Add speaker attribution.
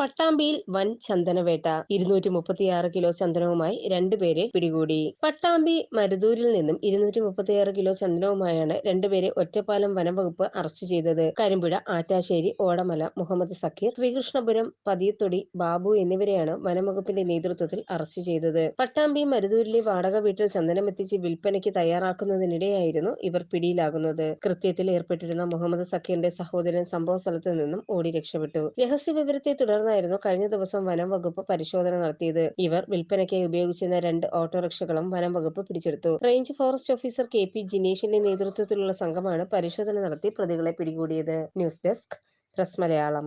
Speaker 1: പട്ടാമ്പിയിൽ വൻ ചന്ദനവേട്ട. ഇരുന്നൂറ്റി മുപ്പത്തിയാറ് കിലോ ചന്ദനവുമായി രണ്ടുപേരെ പിടികൂടി. പട്ടാമ്പി മരുതൂരിൽ നിന്നും ഇരുന്നൂറ്റി മുപ്പത്തിയാറ് കിലോ ചന്ദനവുമായാണ് രണ്ടുപേരെ ഒറ്റപ്പാലം വനംവകുപ്പ് അറസ്റ്റ് ചെയ്തത്. കരിമ്പുഴ ആറ്റാശ്ശേരി ഓടമല മുഹമ്മദ് സക്കീർ ശ്രീകൃഷ്ണപുരം പതിയത്തൊടി ബാബു എന്നിവരെയാണ് വനംവകുപ്പിന്റെ നേതൃത്വത്തിൽ അറസ്റ്റ് ചെയ്തത്. പട്ടാമ്പി മരുതൂരിലെ വാടക വീട്ടിൽ ചന്ദനം എത്തിച്ച് വിൽപ്പനയ്ക്ക് തയ്യാറാക്കുന്നതിനിടെയായിരുന്നു ഇവർ പിടിയിലാകുന്നത്. കൃത്യത്തിൽ ഏർപ്പെട്ടിരുന്ന മുഹമ്മദ് സക്കീറിന്റെ സഹോദരൻ സംഭവ സ്ഥലത്ത് നിന്നും ഓടി രക്ഷപ്പെട്ടു. രഹസ്യ വിവരത്തെ തുടർന്നായിരുന്നു കഴിഞ്ഞ ദിവസം വനം വകുപ്പ് പരിശോധന നടത്തിയത്. ഇവർ വിൽപ്പനയ്ക്കായി ഉപയോഗിച്ചിരുന്ന രണ്ട് ഓട്ടോറിക്ഷകളും വനം വകുപ്പ് പിടിച്ചെടുത്തു. Range forest officer K P ജിനേഷിന്റെ നേതൃത്വത്തിലുള്ള സംഘമാണ് പരിശോധന നടത്തി പ്രതികളെ പിടികൂടിയത്. News desk press Malayalam.